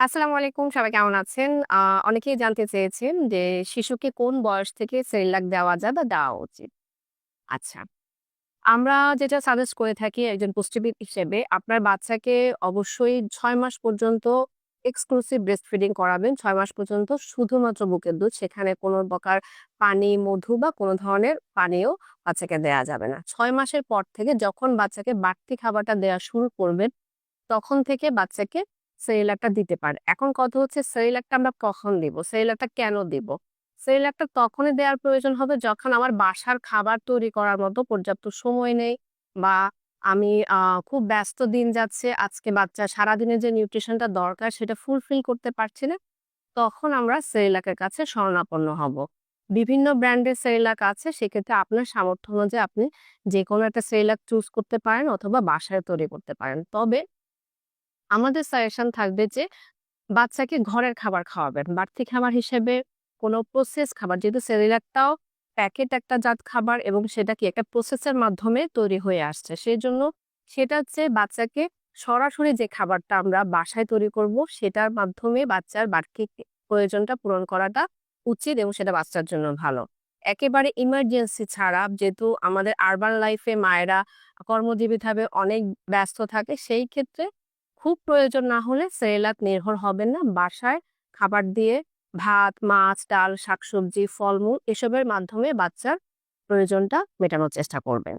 আসসালামু আলাইকুম। সবাই কেমন আছেন? অনেকেই জানতে চেয়েছেন যে শিশুকে কোন বয়স থেকে সেরেলাক দেওয়া যায় বা দেওয়া উচিত? আচ্ছা। আমরা যেটা সাজেস্ট করে থাকি একজন পুষ্টিবিদ হিসেবে আপনার বাচ্চাকে অবশ্যই ছয় মাস পর্যন্ত এক্সক্লুসিভ ব্রেস্ট ফিডিং করাবেন। ছয় মাস পর্যন্ত শুধুমাত্র বুকের দুধ। সেখানে কোনো প্রকার পানি, মধু বা কোনো ধরনের পানীয় বাচ্চাকে দেয়া যাবে না। ছয় মাসের পর থেকে যখন বাচ্চাকে বাড়তি খাবারটা দেয়া শুরু করবেন, তখন থেকে বাচ্চাকে সেরেলাকটা দিতে পারে এখন কথা হচ্ছে সেরেলাকটা আমরা কখন দিব? সেরেলাকটা কেন দিব? সেরেলাকটা তখনই দেওয়ার প্রয়োজন হবে যখন আমার বাসার খাবার তৈরি করার মতো পর্যাপ্ত সময় নেই বা আমি খুব ব্যস্ত দিন যাচ্ছে। আজকে বাচ্চার সারাদিনের যে নিউট্রিশনটা দরকার সেটা ফুলফিল করতে পারছি না। তখন আমরা সেরেলাকের কাছে শরণাপন্ন হব। বিভিন্ন ব্র্যান্ডের সেরেলাক আছে। সেক্ষেত্রে আপনার সামর্থ্য অনুযায়ী আপনি যে কোনো একটা সেরেলাক চুজ করতে পারেন অথবা বাসায় তৈরি করতে পারেন। তবে আমাদের সাজেশন থাকবে যে বাচ্চাকে ঘরের খাবার খাওয়াবেন। বাড়তি খাবার হিসেবে কোনো প্রসেস খাবার, যেহেতু সেরেলাকটাও প্যাকেট একটা জাত খাবার এবং সেটা কি একটা প্রসেসের মাধ্যমে তৈরি হয়ে আসছে। সেই জন্য সেটা হচ্ছে বাচ্চাকে সরাসরি যে খাবারটা আমরা বাসায় তৈরি করব, সেটার মাধ্যমে বাচ্চার বাড়তি প্রয়োজনটা পূরণ করাটা উচিত এবং সেটা বাচ্চার জন্য ভালো। একেবারে ইমার্জেন্সি ছাড়া, যেহেতু আমাদের আরবান লাইফে মায়েরা কর্মজীবীভাবে অনেক ব্যস্ত থাকে, সেই ক্ষেত্রে খুব প্রয়োজন না হলে সেরেলাক নির্ভর হবেন না। বাসায় খাবার দিয়ে ভাত, মাছ, ডাল, শাকসবজি, ফলমূল এসবের মাধ্যমে বাচ্চার প্রয়োজনটা মেটানোর চেষ্টা করবেন।